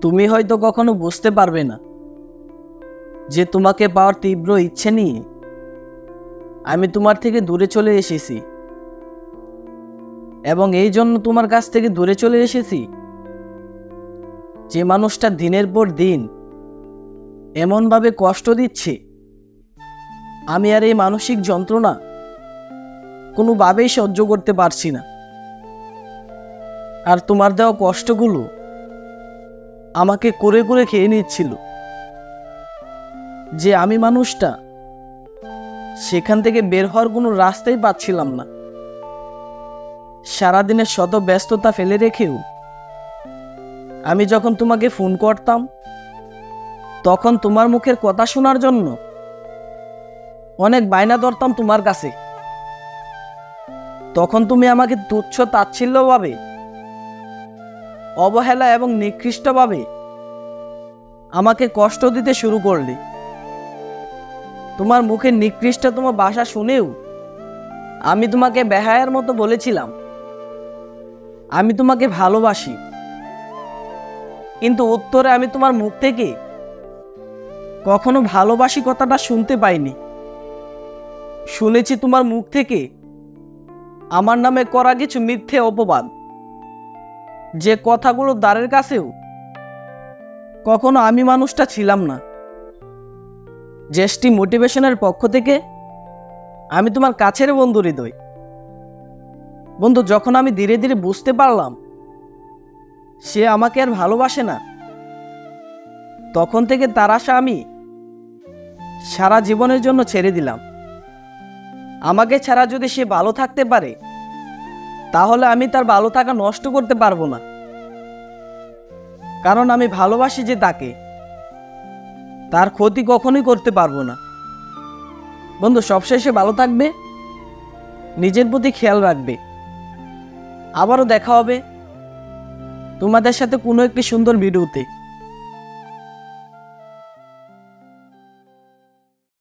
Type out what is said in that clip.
তুমি হয়তো কখনো বুঝতে পারবে না যে তোমাকে পাওয়ার তীব্র ইচ্ছে নিয়ে আমি তোমার থেকে দূরে চলে এসেছি। এবং এই জন্য তোমার কাছ থেকে দূরে চলে এসেছি। যে মানুষটা দিনের পর দিন এমনভাবে কষ্ট দিচ্ছে, আমি আর এই মানসিক যন্ত্রণা কোনোভাবেই সহ্য করতে পারছি না। আর তোমার দেওয়া কষ্টগুলো আমাকে করে করে খেয়ে নিচ্ছিল। যে আমি মানুষটা, সেখান থেকে বের হওয়ার কোনো রাস্তাই পাচ্ছিলাম না। সারাদিনের শত ব্যস্ততা ফেলে রেখেও আমি যখন তোমাকে ফোন করতাম, তখন তোমার মুখের কথা শোনার জন্য অনেক বায়না ধরতাম তোমার কাছে। তখন তুমি আমাকে তুচ্ছ তাচ্ছিল্যভাবে অবহেলা এবং নিকৃষ্টভাবে আমাকে কষ্ট দিতে শুরু করলে। তোমার মুখে নিকৃষ্টতম ভাষা শুনেও আমি তোমাকে বেহায়ার মতো বলেছিলাম। আমি তোমাকে ভালোবাসি। কিন্তু উত্তরে আমি তোমার মুখ থেকে কখনো ভালোবাসি কথাটা শুনতে পাইনি। শুনেছি তোমার মুখ থেকে আমার নামে করা কিছু মিথ্যে অপবাদ। যে কথাগুলো দ্বারের কাছেও, কখনো আমি মানুষটা ছিলাম না। জেস্টি মোটিভেশনের পক্ষ থেকে আমি তোমার কাছের বন্ধু হৃদয়। বন্ধু, যখন আমি ধীরে ধীরে বুঝতে পারলাম, সে আমাকে আর ভালোবাসে না, তখন থেকে তার আশা আমি সারা জীবনের জন্য ছেড়ে দিলাম। আমাকে ছাড়া যদি সে ভালো থাকতে পারে তাহলে আমি তার ভালো থাকা নষ্ট করতে পারব না। কারণ আমি ভালোবাসি যে তাকে। তার ক্ষতি কখনোই করতে পারব না। বন্ধু, সবশেষে ভালো থাকবে, নিজের প্রতি খেয়াল রাখবে। আবারও দেখা হবে তোমাদের সাথে কোনো একটি সুন্দর ভিডিওতে।